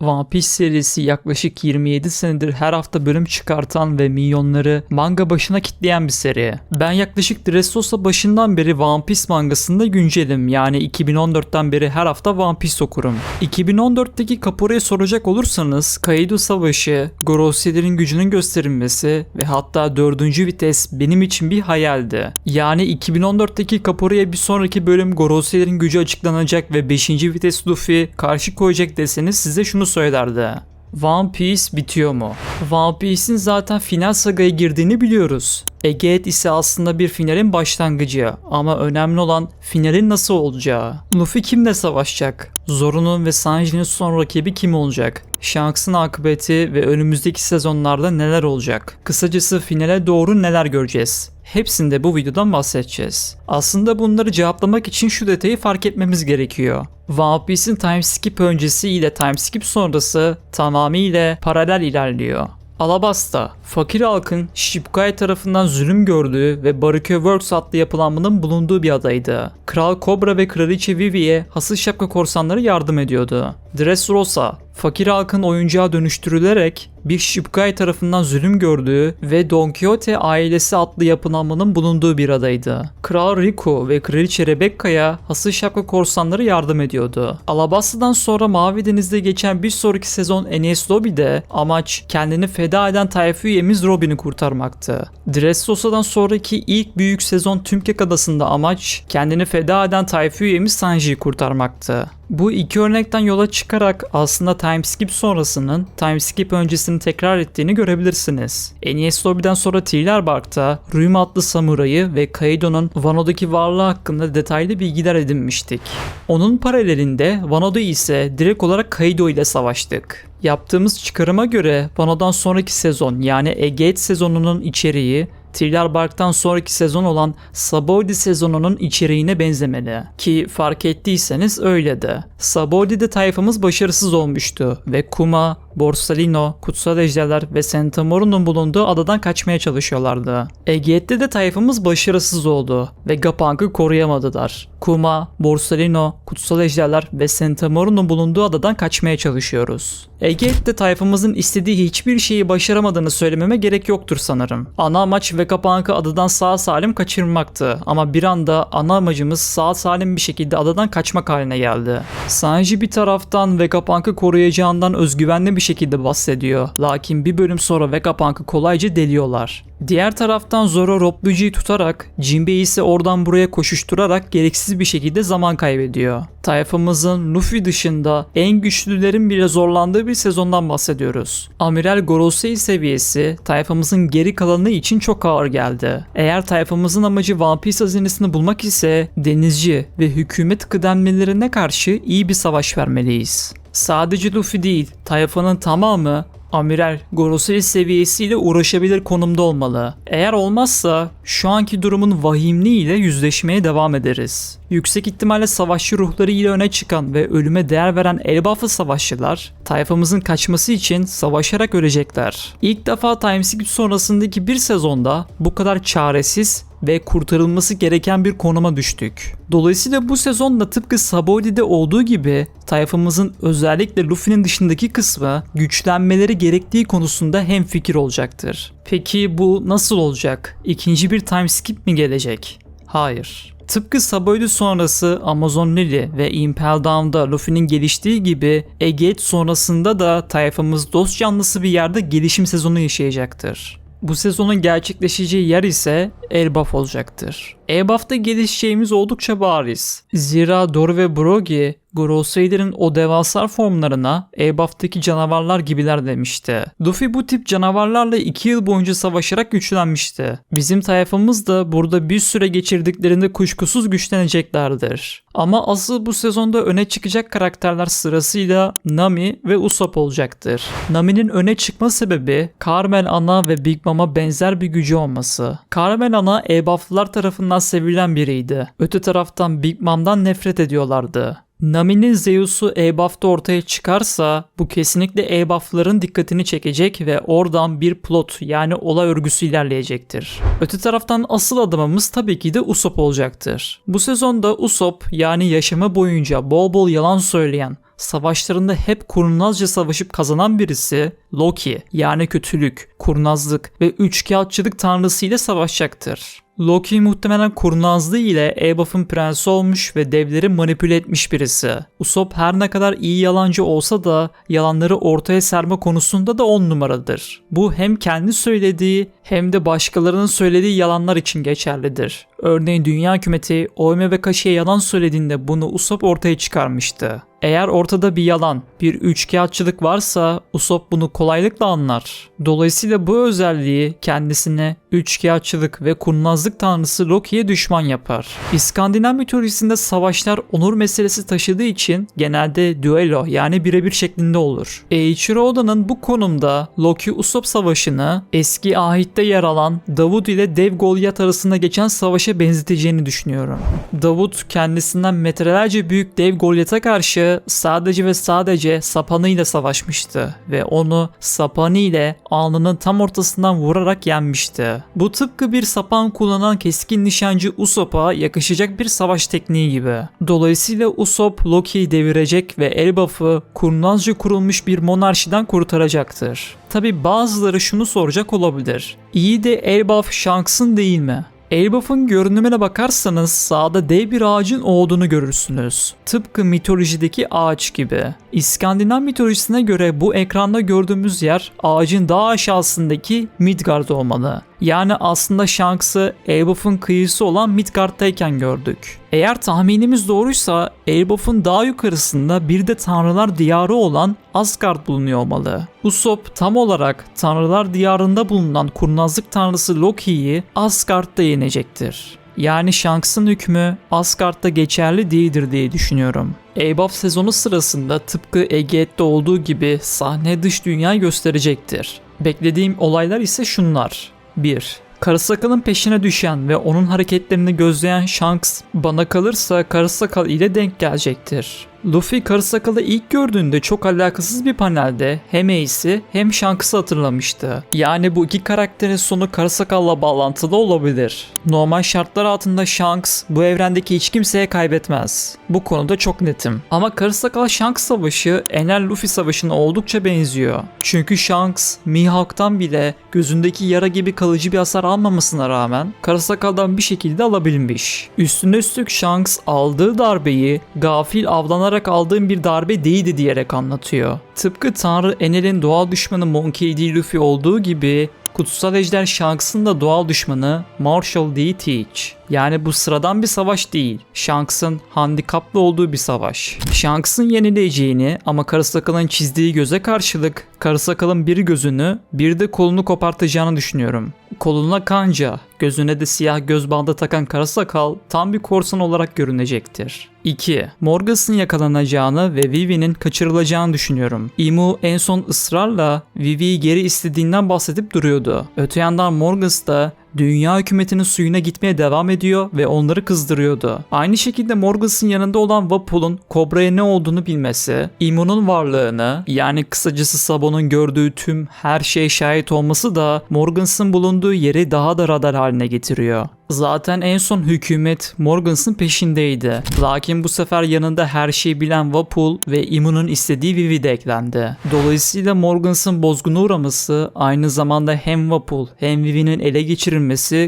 One Piece serisi yaklaşık 27 senedir her hafta bölüm çıkartan ve milyonları manga başına kitleyen bir seri. Ben yaklaşık Dressrosa başından beri One Piece mangasında güncelim. Yani 2014'ten beri her hafta One Piece okurum. 2014'teki Kapora'ya soracak olursanız Kaido Savaşı, Gorosei'lerin gücünün gösterilmesi ve hatta 4. vites benim için bir hayaldi. Yani 2014'teki Kapora'ya bir sonraki bölüm Gorosei'lerin gücü açıklanacak ve 5. vites Luffy karşı koyacak deseniz size şunu söylerdi. One Piece bitiyor mu? One Piece'in zaten final sagaya girdiğini biliyoruz. Egeet ise aslında bir finalin başlangıcı ama önemli olan finalin nasıl olacağı. Luffy kimle savaşacak? Zoro'nun ve Sanji'nin son rakibi kim olacak? Shanks'ın akıbeti ve önümüzdeki sezonlarda neler olacak? Kısacası finale doğru neler göreceğiz? Hepsinde bu videodan bahsedeceğiz. Aslında bunları cevaplamak için şu detayı fark etmemiz gerekiyor. One Piece'in time skip öncesi ile time skip sonrası tamamıyla paralel ilerliyor. Alabasta, fakir halkın Shibukai tarafından zulüm gördüğü ve Baruke Works adlı yapılanmanın bulunduğu bir adaydı. Kral Cobra ve Kraliçe Vivi'ye hasıl şapka korsanları yardım ediyordu. Dressrosa, fakir halkın oyuncağa dönüştürülerek bir Shibukai tarafından zulüm gördüğü ve Don Quixote ailesi adlı yapılanmanın bulunduğu bir adaydı. Kral Riku ve Kraliçe Rebecca'ya hasıl şapka korsanları yardım ediyordu. Alabasta'dan sonra Mavi Deniz'de geçen bir sonraki sezon Enies Lobby'de amaç kendini feda eden tayfa üyemiz Robin'i kurtarmaktı. Dressrosa'dan sonraki ilk büyük sezon Tümkek Adası'nda amaç kendini feda eden tayfa üyemiz Sanji'yi kurtarmaktı. Bu iki örnekten yola çıkarak aslında timeskip sonrasının timeskip öncesini tekrar ettiğini görebilirsiniz. Enies Lobby'den sonra Thriller Bark'ta Ryuma adlı samurayı ve Kaido'nun Wano'daki varlığı hakkında detaylı bilgiler edinmiştik. Onun paralelinde Wano'da ise direkt olarak Kaido ile savaştık. Yaptığımız çıkarıma göre Wano'dan sonraki sezon yani Egeet sezonunun içeriği Thriller Bark'tan sonraki sezon olan Sabaody sezonunun içeriğine benzemeli. Ki fark ettiyseniz öyle de. Saboody'de tayfamız başarısız olmuştu ve Kuma, Borsalino, Kutsal Ejderler ve Sentamoru'nun bulunduğu adadan kaçmaya çalışıyorlardı. Egeet'te de tayfamız başarısız oldu ve Gapank'ı koruyamadılar. Kuma, Borsalino, Kutsal Ejderler ve Sentamoru'nun bulunduğu adadan kaçmaya çalışıyoruz. Egeet'te tayfamızın istediği hiçbir şeyi başaramadığını söylememe gerek yoktur sanırım. Ana amaç Vegapunk'ı adadan sağ salim kaçırmaktı ama bir anda ana amacımız sağ salim bir şekilde adadan kaçmak haline geldi. Sanji bir taraftan Vegapunk'ı koruyacağından özgüvenli bir şekilde bahsediyor. Lakin bir bölüm sonra Vegapunk'ı kolayca deliyorlar. Diğer taraftan Zoro Rob tutarak, Jinbei ise oradan buraya koşuşturarak gereksiz bir şekilde zaman kaybediyor. Tayfamızın Luffy dışında en güçlülerin bile zorlandığı bir sezondan bahsediyoruz. Amiral Gorosei seviyesi tayfamızın geri kalanı için çok ağır geldi. Eğer tayfamızın amacı One Piece hazinesini bulmak ise denizci ve hükümet kıdemlilerine karşı iyi bir savaş vermeliyiz. Sadece Luffy değil, tayfanın tamamı Amiral Gorosei seviyesiyle uğraşabilir konumda olmalı. Eğer olmazsa şu anki durumun vahimliğiyle yüzleşmeye devam ederiz. Yüksek ihtimalle savaşçı ruhları ile öne çıkan ve ölüme değer veren Elbaflı savaşçılar tayfamızın kaçması için savaşarak ölecekler. İlk defa Timeskip sonrasındaki bir sezonda bu kadar çaresiz ve kurtarılması gereken bir konuma düştük. Dolayısıyla bu sezonda tıpkı Sabodi'de olduğu gibi tayfamızın özellikle Luffy'nin dışındaki kısmı güçlenmeleri gerektiği konusunda hemfikir olacaktır. Peki bu nasıl olacak? İkinci bir time skip mi gelecek? Hayır. Tıpkı Saboydu sonrası Amazon Lily ve Impel Down'da Luffy'nin geliştiği gibi Egeet sonrasında da tayfamız dost canlısı bir yerde gelişim sezonu yaşayacaktır. Bu sezonun gerçekleşeceği yer ise Elbaf olacaktır. Elbaf'ta gelişeceğimiz oldukça bariz. Zira Doru ve Brogy, Gorosei'lerin o devasa formlarına Elbaf'taki canavarlar gibiler demişti. Luffy bu tip canavarlarla 2 yıl boyunca savaşarak güçlenmişti. Bizim tayfamız da burada bir süre geçirdiklerinde kuşkusuz güçleneceklerdir. Ama asıl bu sezonda öne çıkacak karakterler sırasıyla Nami ve Usopp olacaktır. Nami'nin öne çıkma sebebi Carmel Ana ve Big Mom'a benzer bir gücü olması. Carmel Ana Elbaflılar tarafından sevilen biriydi. Öte taraftan Big Mom'dan nefret ediyorlardı. Nami'nin Zeus'u E-Buff'ta ortaya çıkarsa bu kesinlikle E-Buff'ların dikkatini çekecek ve oradan bir plot yani olay örgüsü ilerleyecektir. Öte taraftan asıl adamımız tabii ki de Usopp olacaktır. Bu sezonda Usopp yani yaşamı boyunca bol bol yalan söyleyen, savaşlarında hep kurnazca savaşıp kazanan birisi Loki yani kötülük, kurnazlık ve üçkağıtçılık tanrısı ile savaşacaktır. Loki muhtemelen kurnazlığı ile Eobuff'un prensi olmuş ve devleri manipüle etmiş birisi. Usopp her ne kadar iyi yalancı olsa da yalanları ortaya serme konusunda da on numaradır. Bu hem kendi söylediği hem de başkalarının söylediği yalanlar için geçerlidir. Örneğin Dünya Hükümeti Oime ve Kashi'ye yalan söylediğinde bunu Usopp ortaya çıkarmıştı. Eğer ortada bir yalan, bir üçkağıtçılık varsa Usopp bunu kolaylıkla anlar. Dolayısıyla bu özelliği kendisine üçkağıtçılık ve kurnazlık tanrısı Loki'ye düşman yapar. İskandinav mitolojisinde savaşlar onur meselesi taşıdığı için genelde düello yani birebir şeklinde olur. Eiichiro Oda'nın bu konumda Loki Usopp savaşını eski ahitte yer alan Davut ile Dev Goliath arasında geçen savaşa benzeteceğini düşünüyorum. Davut kendisinden metrelerce büyük Dev Goliath'a karşı sadece ve sadece sapanıyla savaşmıştı ve onu sapanı ile alnının tam ortasından vurarak yenmişti. Bu tıpkı bir sapan kullanan keskin nişancı Usopp'a yakışacak bir savaş tekniği gibi. Dolayısıyla Usopp Loki'yi devirecek ve Elbaf'ı kurnazca kurulmuş bir monarşiden kurtaracaktır. Tabi bazıları şunu soracak olabilir. İyi de Elbaf Shanks'ın değil mi? Elbaf'ın görünümüne bakarsanız sağda dev bir ağacın olduğunu görürsünüz. Tıpkı mitolojideki ağaç gibi. İskandinav mitolojisine göre bu ekranda gördüğümüz yer ağacın daha aşağısındaki Midgard olmalı. Yani aslında Shanks'ı Elbaf'ın kıyısı olan Midgard'tayken gördük. Eğer tahminimiz doğruysa Elbaf'ın daha yukarısında bir de tanrılar diyarı olan Asgard bulunuyor olmalı. Usopp tam olarak tanrılar diyarında bulunan kurnazlık tanrısı Loki'yi Asgard'da yenecektir. Yani Shanks'ın hükmü Asgard'da geçerli değildir diye düşünüyorum. Eibaf sezonu sırasında tıpkı Egeet'te olduğu gibi sahne dış dünya gösterecektir. Beklediğim olaylar ise şunlar. 1. Karısakal'ın peşine düşen ve onun hareketlerini gözleyen Shanks bana kalırsa Karısakal ile denk gelecektir. Luffy Karısakal'ı ilk gördüğünde çok alakasız bir panelde hem Ace'i hem Shanks'ı hatırlamıştı. Yani bu iki karakterin sonu Karasakal'la bağlantılı olabilir. Normal şartlar altında Shanks bu evrendeki hiç kimseye kaybetmez. Bu konuda çok netim. Ama Karasakal Shanks savaşı Enel Luffy savaşına oldukça benziyor. Çünkü Shanks Mihawk'tan bile gözündeki yara gibi kalıcı bir hasar almamasına rağmen Karasakal'dan bir şekilde alabilmiş. Üstüne üstlük Shanks aldığı darbeyi gafil avlanarak aldığım bir darbe değildi diyerek anlatıyor. Tıpkı Tanrı Enel'in doğal düşmanı Monkey D. Luffy olduğu gibi Kutsal Ejder Shanks'ın da doğal düşmanı Marshall D. Teach. Yani bu sıradan bir savaş değil. Shanks'ın handikaplı olduğu bir savaş. Shanks'ın yenileceğini ama Karasakal'ın çizdiği göze karşılık Karasakal'ın bir gözünü bir de kolunu kopartacağını düşünüyorum. Koluna kanca, gözüne de siyah göz bandı takan Karasakal tam bir korsan olarak görünecektir. 2. Morgas'ın yakalanacağını ve Vivi'nin kaçırılacağını düşünüyorum. Imu en son ısrarla Vivi'yi geri istediğinden bahsedip duruyordu. Öte yandan Morgas da dünya hükümetinin suyuna gitmeye devam ediyor ve onları kızdırıyordu. Aynı şekilde Morgas'ın yanında olan Vapul'un Kobra'ya ne olduğunu bilmesi, Imu'nun varlığını yani kısacası Sabo'nun gördüğü tüm her şeye şahit olması da Morgans'ın bulunduğu yeri daha da radar haline getiriyor. Zaten en son hükümet Morgans'ın peşindeydi. Lakin bu sefer yanında her şeyi bilen Vapul ve Imu'nun istediği Vivi de eklendi. Dolayısıyla Morgans'ın bozguna uğraması aynı zamanda hem Vapul hem Vivi'nin ele geçirilmesi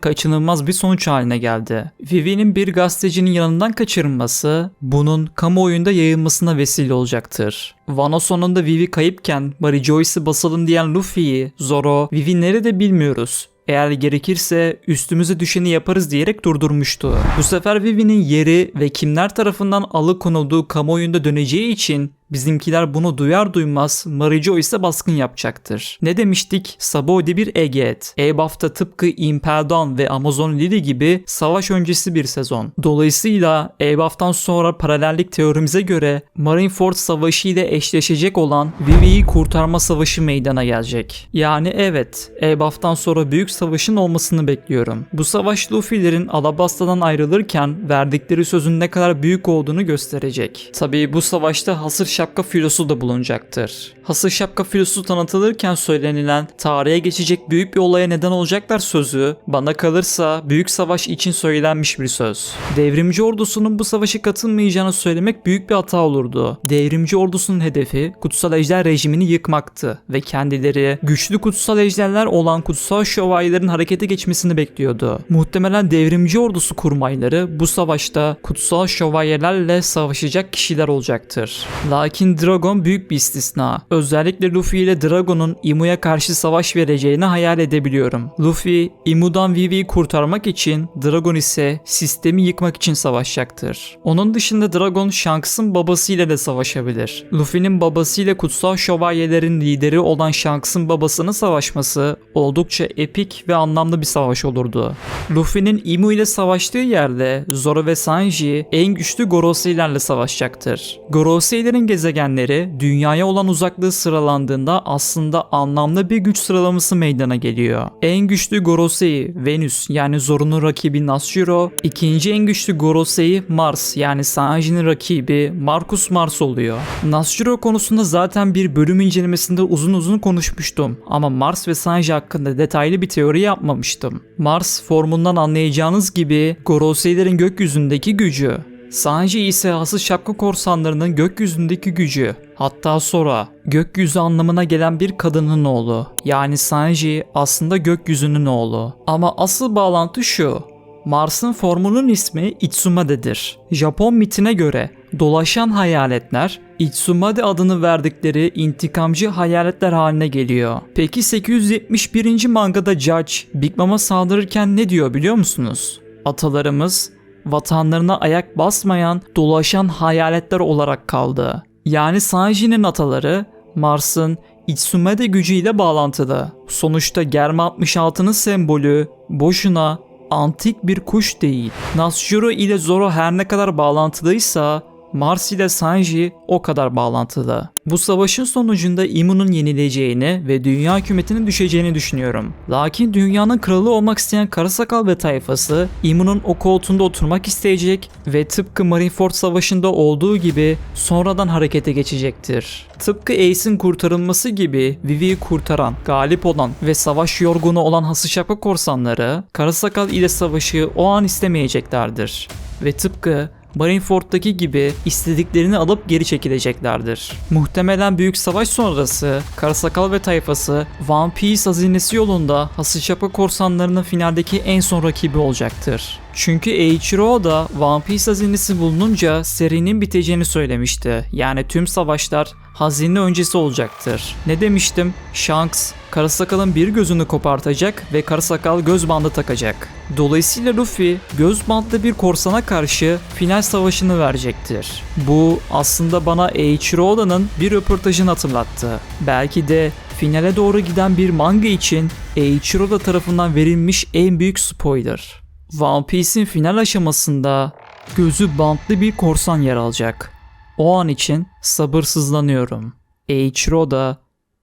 kaçınılmaz bir sonuç haline geldi. Vivi'nin bir gazetecinin yanından kaçırılması bunun kamuoyunda yayılmasına vesile olacaktır. Wano sonunda Vivi kayıpken Mary Joyce'ı basalım diyen Luffy'yi, Zoro, Vivi nerede bilmiyoruz. Eğer gerekirse üstümüze düşeni yaparız diyerek durdurmuştu. Bu sefer Vivi'nin yeri ve kimler tarafından alıkonulduğu kamuoyunda döneceği için Bizimkiler bunu duyar duymaz Marijo ise baskın yapacaktır. Ne demiştik? Sabode bir Egeet. Ebuff'ta tıpkı Impel Down ve Amazon Lily gibi savaş öncesi bir sezon. Dolayısıyla Ebuff'tan sonra paralellik teorimize göre Marineford Savaşı ile eşleşecek olan Vivi'yi kurtarma savaşı meydana gelecek. Yani evet, Ebuff'tan sonra büyük savaşın olmasını bekliyorum. Bu savaş Luffy'lerin Alabasta'dan ayrılırken verdikleri sözün ne kadar büyük olduğunu gösterecek. Tabii bu savaşta hasır şart şapka filosu da bulunacaktır. Hasır şapka filosu tanıtılırken söylenilen tarihe geçecek büyük bir olaya neden olacaklar sözü bana kalırsa büyük savaş için söylenmiş bir söz. Devrimci ordusunun bu savaşa katılmayacağını söylemek büyük bir hata olurdu. Devrimci ordusunun hedefi kutsal ejder rejimini yıkmaktı ve kendileri güçlü kutsal ejderler olan kutsal şövalyelerin harekete geçmesini bekliyordu. Muhtemelen devrimci ordusu kurmayları bu savaşta kutsal şövalyelerle savaşacak kişiler olacaktır. Lakin Dragon büyük bir istisna. Özellikle Luffy ile Dragon'un Imu'ya karşı savaş vereceğini hayal edebiliyorum. Luffy, Imu'dan Vivi'yi kurtarmak için, Dragon ise sistemi yıkmak için savaşacaktır. Onun dışında Dragon Shanks'ın babasıyla da savaşabilir. Luffy'nin babasıyla kutsal şövalyelerin lideri olan Shanks'ın babasının savaşması oldukça epik ve anlamlı bir savaş olurdu. Luffy'nin Imu ile savaştığı yerde Zoro ve Sanji en güçlü Gorosei'lerle savaşacaktır. Gorosei'lerin gezegenleri dünyaya olan uzaklığı sıralandığında aslında anlamlı bir güç sıralaması meydana geliyor. En güçlü Gorosei Venüs yani Zoro'nun rakibi Nasjiro, ikinci en güçlü Gorosei Mars yani Sanji'nin rakibi Marcus Mars oluyor. Nasjiro konusunda zaten bir bölüm incelemesinde uzun uzun konuşmuştum ama Mars ve Sanji hakkında detaylı bir teori yapmamıştım. Mars formundan anlayacağınız gibi Gorosei'lerin gökyüzündeki gücü. Sanji ise asıl şapka korsanlarının gökyüzündeki gücü. Hatta Sora, gökyüzü anlamına gelen bir kadının oğlu. Yani Sanji aslında gökyüzünün oğlu. Ama asıl bağlantı şu. Mars'ın formunun ismi Itsumade'dir. Japon mitine göre dolaşan hayaletler Itsumade adını verdikleri intikamcı hayaletler haline geliyor. Peki 871. mangada Judge Big Mom'a saldırırken ne diyor biliyor musunuz? Atalarımız vatanlarına ayak basmayan dolaşan hayaletler olarak kaldı. Yani Sanji'nin ataları Mars'ın Itsumade gücüyle bağlantılı. Sonuçta Germe 66'nın sembolü boşuna antik bir kuş değil. Nasjuro ile Zoro her ne kadar bağlantılıysa Mars ile Sanji o kadar bağlantılı. Bu savaşın sonucunda Imu'nun yenileceğini ve dünya hükümetinin düşeceğini düşünüyorum. Lakin dünyanın kralı olmak isteyen Karasakal ve tayfası Imu'nun o koltuğunda oturmak isteyecek ve tıpkı Marineford Savaşı'nda olduğu gibi sonradan harekete geçecektir. Tıpkı Ace'in kurtarılması gibi Vivi'yi kurtaran, galip olan ve savaş yorgunu olan Hasışapka korsanları Karasakal ile savaşı o an istemeyeceklerdir. Ve tıpkı Marineford'daki gibi istediklerini alıp geri çekileceklerdir. Muhtemelen büyük savaş sonrası Karasakal ve tayfası One Piece hazinesi yolunda Hasışapa korsanlarının finaldeki en son rakibi olacaktır. Çünkü Eiichiro Oda One Piece hazinesi bulununca serinin biteceğini söylemişti. Yani tüm savaşlar hazine öncesi olacaktır. Ne demiştim? Shanks Karasakal'ın bir gözünü kopartacak ve Karasakal göz bandı takacak. Dolayısıyla Luffy göz bandlı bir korsana karşı final savaşını verecektir. Bu aslında bana Eiichiro Oda'nın bir röportajını hatırlattı. Belki de finale doğru giden bir manga için Eiichiro Oda tarafından verilmiş en büyük spoiler. One Piece'in final aşamasında gözü bantlı bir korsan yer alacak. O an için sabırsızlanıyorum. Eiichiro Oda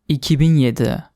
2007